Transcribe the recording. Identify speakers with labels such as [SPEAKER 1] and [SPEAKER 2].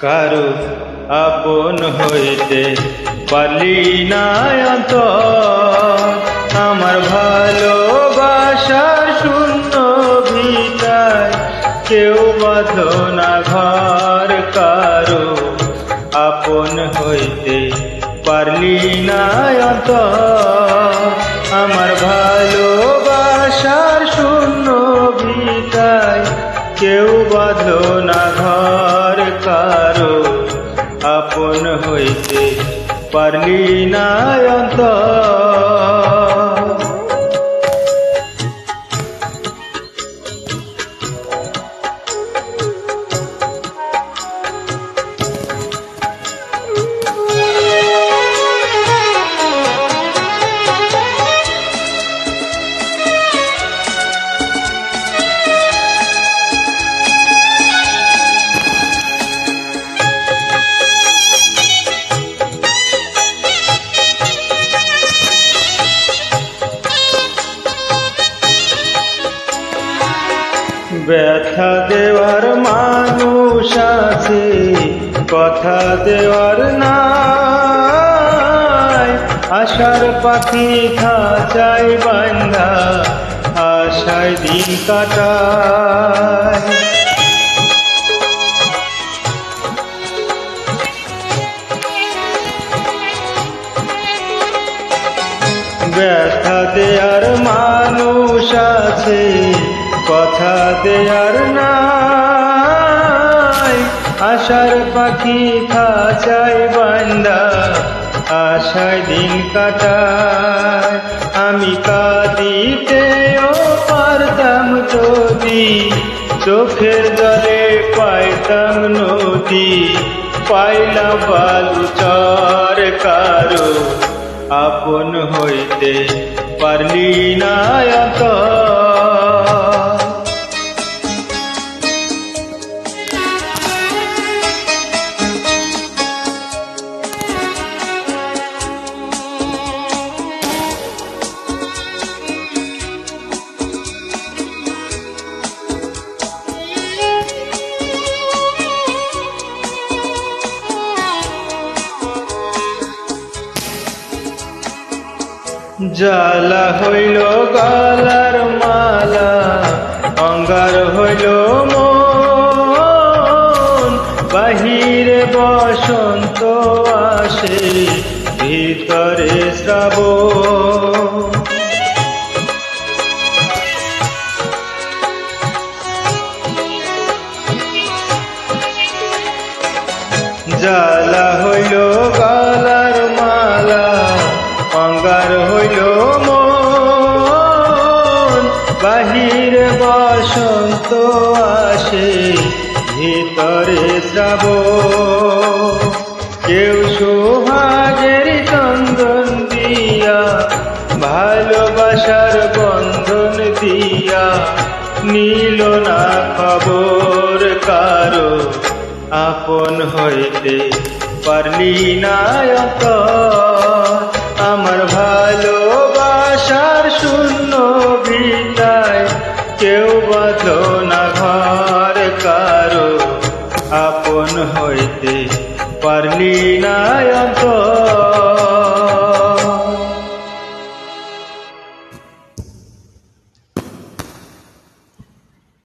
[SPEAKER 1] কারও আপন হইতে পারলি না অন্ত আমার ভালোবাসার শূন্য ভিটায় কেউ বাঁধো না ঘর, কারও আপন হইতে পারলি না অন্ত আমার ভালোবাসার শূন্য ভিটায় কেউ বাঁধো না ঘর আপন হইতে পারলি না অন্ত ব্যথা দেওয়ার মানুষ আছে, কথা দেওয়ার নাই। আশার পাখি খাঁচাই বান্ধা আশায় দিন কাটায়। ব্যথা দেওয়ার মানুষ আছে কথা দেয়ার নাই। আশার পাখি খাঁচাই বান্দা, আশায় দিন কাটায়। আমি কাঁদিতেও পারতাম যদি, চোখের জলে পাইতাম নদী। পাইলাম বালু চর কারও, আপন হইতে পারলি না জ্বালা হইল গলার মালা অঙ্গার হইল মন। বাহিরে বসন্ত আসে ভিতরে শ্রাবণ। জ্বালা হইল বসন্ত আসে ভিতরে শ্রাব। কেউ সোহাগের চন্দন দিয়া, ভালোবাসার বন্ধন দিয়া নীল না খবর কারও। আপন হইতে পারলি না অত আমার ভালোবাসার শূন্য ভিটায় কেউ বাঁধো না ঘর কারও। আপন হইতে পারলি না অত